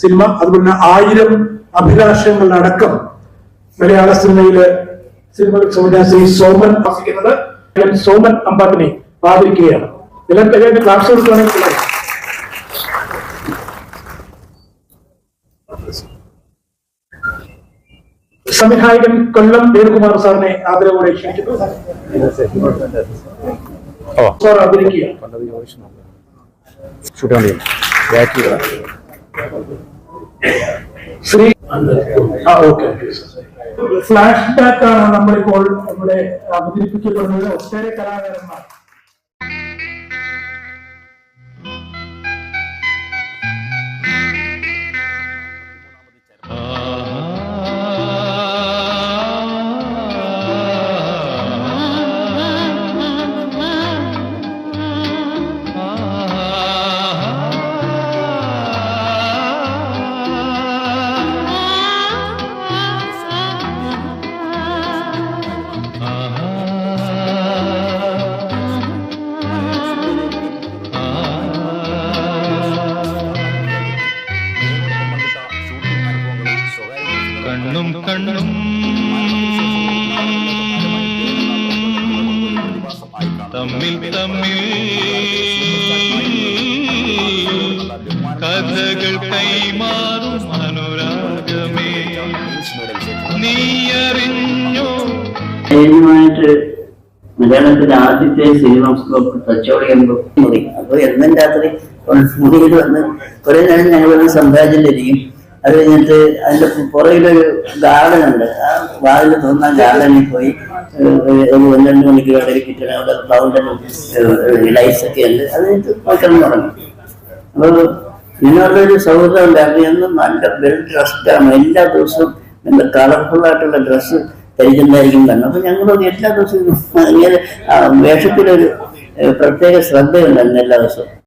Cinema അതുപോലെ തന്നെ ആയിരം അഭിലാഷങ്ങളടക്കം മലയാള സിനിമയിലെ സിനിമകൾ സംവിധാനം ശ്രീ സോമൻ വസിക്കുന്നത്. സോമൻ അമ്പാട്ടിനെ എല്ലാവരും എല്ലാവരും ക്ലാസ് കൊടുക്കുകയാണെങ്കിൽ. സംവിധായകൻ കൊല്ലം വേണുകുമാർ സാറിനെ ആദരവോടെ ക്ഷണിക്കുന്നു. സാർ ആദരിക്കുക ആ ഓക്കെ. ഫ്ലാഷ് ബാക്ക് ആണ് നമ്മളിപ്പോൾ നമ്മുടെ അവതരിപ്പിക്കപ്പെടുന്നത് ഒട്ടേറെ കലാകാരന്മാർ. കണ്ണും കണ്ണും. തമ്മിൽ തമ്മിൽ കഥകൾ കൈമാറും അനുരാഗമേ. നീയറിഞ്ഞോ? മലയാളത്തിന്റെ മലയാളത്തിലെ ആദ്യത്തെ സിനിമ സ്കോപ്പ് തച്ചോളി മുറി അപ്പൊ എന്നും രാത്രി മുറിയിൽ വന്ന് കുറെ നേരം ഞങ്ങൾ സംസാരിച്ചിട്ടിരിക്കും അത് കഴിഞ്ഞിട്ട് അതിന്റെ പുറകിലൊരു ഗാർഡൻ ഉണ്ട്. ആ വാതിൽ തോന്നാൻ ഗാർഡനിൽ പോയി ഒരു ഒന്ന് രണ്ട് മണിക്കൂർ അവിടെ കിട്ടണം അവിടെ ബൗണ്ടറി ലൈറ്റ്സ് ഒക്കെ ഉണ്ട്. അത് കഴിഞ്ഞിട്ട് പോയി തുടങ്ങി. തുടങ്ങും അപ്പൊ ഇതിനോടൊരു സൗഹൃദം ഉണ്ടായിരുന്നു. എന്നും നല്ല വെൽ ഡ്രസ്ഡാണ് എല്ലാ ദിവസവും നല്ല കളർഫുൾ ആയിട്ടുള്ള ഡ്രസ്സ് ധരിക്കുന്നതായിരിക്കും തന്നെ അപ്പൊ ഞങ്ങളൊക്കെ എല്ലാ ദിവസവും ഇങ്ങനെ വേഷത്തിലൊരു പ്രത്യേക ശ്രദ്ധയുണ്ടായിരുന്നു എല്ലാ ദിവസവും.